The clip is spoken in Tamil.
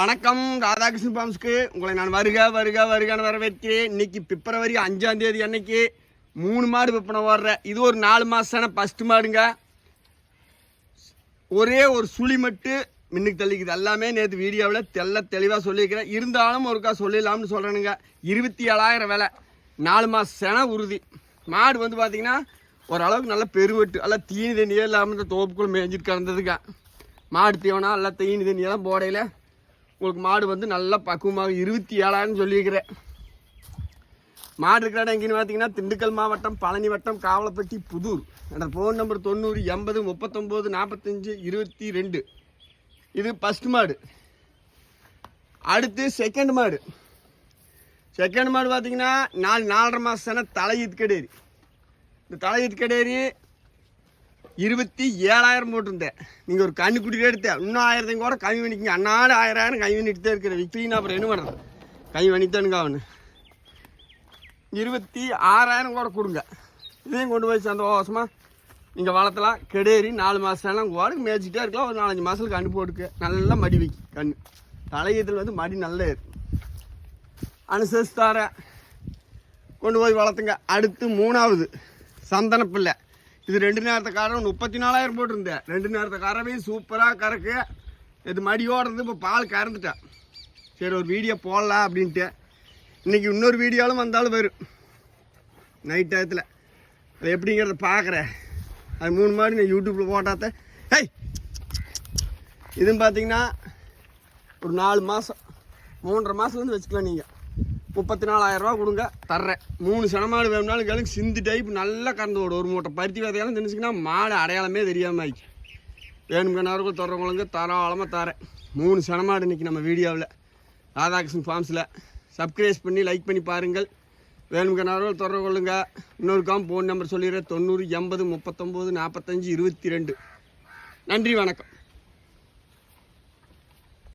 வணக்கம் ராதாகிருஷ்ணன் பாம்ஸ்க்கு. உங்களை நான் வருக வருக வருகன்னு வரவேற்கிறேன். இன்னைக்கு பிப்ரவரி அஞ்சாம் தேதி அன்னைக்கு மூணு மாடு விற்பனை ஓடுற. இது ஒரு நாலு மாதம் ஃபஸ்ட்டு மாடுங்க. ஒரே ஒரு சுழி மட்டும் மின்னுக்கு தள்ளிக்குது. எல்லாமே நேற்று வீடியோவில் தெல்ல தெளிவாக சொல்லியிருக்கிறேன். இருந்தாலும் ஒருக்கா சொல்லிடலாம்னு சொல்கிறேனுங்க இருபத்தி ஏழாயிரம் விலை. நாலு மாதம் உறுதி. மாடு வந்து பார்த்தீங்கன்னா ஓரளவுக்கு நல்ல பெருவெட்டு எல்லாம் தீனி தண்ணியே இல்லாமல் இந்த தோப்புக்குள்ள மேய்ஞ்சிட்டு கிடந்ததுங்க. மாடு தீவனம் எல்லாம் தீனி தண்ணியெல்லாம் போடையில் உங்களுக்கு மாடு வந்து நல்லா பக்குவமாக இருபத்தி ஏழாயிரம் சொல்லியிருக்கிறேன். மாடு இருக்கிற இடம் எங்கேன்னு பார்த்தீங்கன்னா திண்டுக்கல் மாவட்டம் பழனி வட்டம் காவலப்பட்டி புதூர். என்ற ஃபோன் நம்பர் தொண்ணூறு எண்பது முப்பத்தொம்போது நாற்பத்தஞ்சு இருபத்தி ரெண்டு. இது ஃபஸ்ட் மாடு. அடுத்து செகண்ட் மாடு. செகண்ட் மாடு பார்த்தீங்கன்னா நாலு நாலரை மாதம் தலையீத்து கடேரி. இந்த தலையீத்து கடேரி இருபத்தி ஏழாயிரம் போட்டிருந்தேன். நீங்கள் ஒரு கண்ணு குட்டி எடுத்தேன் இன்னும் ஆயிரத்தையும் கூட கம்மி பண்ணிக்கிங்க. அன்னாடு ஆயிரம் கம்மி பண்ணிட்டு தான் இருக்கிற விற்கிறீங்கன்னா அப்புறம் என்ன பண்ணுறது கம்மி பண்ணித்தானுங்க அவனு. இருபத்தி ஆறாயிரம் கூட கொடுங்க. இதையும் கொண்டு போய் சந்தோஷமாக நீங்கள் வளர்த்தலாம். கெடேரி நாலு மாதம் ஓடுக்கு மேய்ச்சிட்டே இருக்கலாம். ஒரு நாலஞ்சு மாதத்துக்கு கண்ணு போட்டுக்கு. நல்லா மடி வைக்கி கண் தலையத்தில் வந்து மடி நல்லா ஏறும் அனுசரிச்சு தரேன். கொண்டு போய் வளர்த்துங்க. அடுத்து மூணாவது சந்தன பிள்ளை. இது ரெண்டு நேரத்தை காரம் முப்பத்தி நாலாயிரம் போட்டிருந்தேன். ரெண்டு நேரத்தை காரமே சூப்பராக கறக்கு. இது மடி ஓடுறது இப்போ பால் கறந்துட்டேன். சரி ஒரு வீடியோ போடலாம் அப்படின்ட்டு. இன்றைக்கி இன்னொரு வீடியோலும் வந்தாலும் வரும். நைட் டயத்தில். அது எப்படிங்கிறத பார்க்குறேன் அது மூணு மாடி நான் யூடியூப்பில் போட்டாத்த. ஹேய் இதுன்னு பார்த்தீங்கன்னா ஒரு நாலு மாதம் மூன்றரை மாதத்துலேருந்து வச்சுக்கலாம் நீங்கள் முப்பத்தி நாலாயிரம் ரூபா கொடுங்க தர்றேன். மூணு சனமாடு வேணும்னாலும் கேளுங்க சிந்து டைப் நல்லா கறந்து ஓடும் ஒரு மூட்டை. பருத்தி விதையெல்லாம் தெரிஞ்சுக்கினா மாடு அடையாளமே தெரியாமல் ஆயிடுச்சு. வேணுங்கனாருக்கும் தொடர்றவங்களுக்கு தாராளமாக தரேன் மூணு சனமாடு இன்றைக்கி நம்ம வீடியோவில் ராதாகிருஷ்ணன் ஃபார்ம்ஸில் சப்ஸ்கிரைஸ் பண்ணி லைக் பண்ணி பாருங்கள். வேணுங்கனார்கள் தொடர்பு கொள்ளுங்க. இன்னொருக்காம் ஃபோன் நம்பர் சொல்லிடுறேன் தொண்ணூறு எண்பது முப்பத்தொம்போது நாற்பத்தஞ்சு இருபத்தி ரெண்டு. நன்றி வணக்கம்.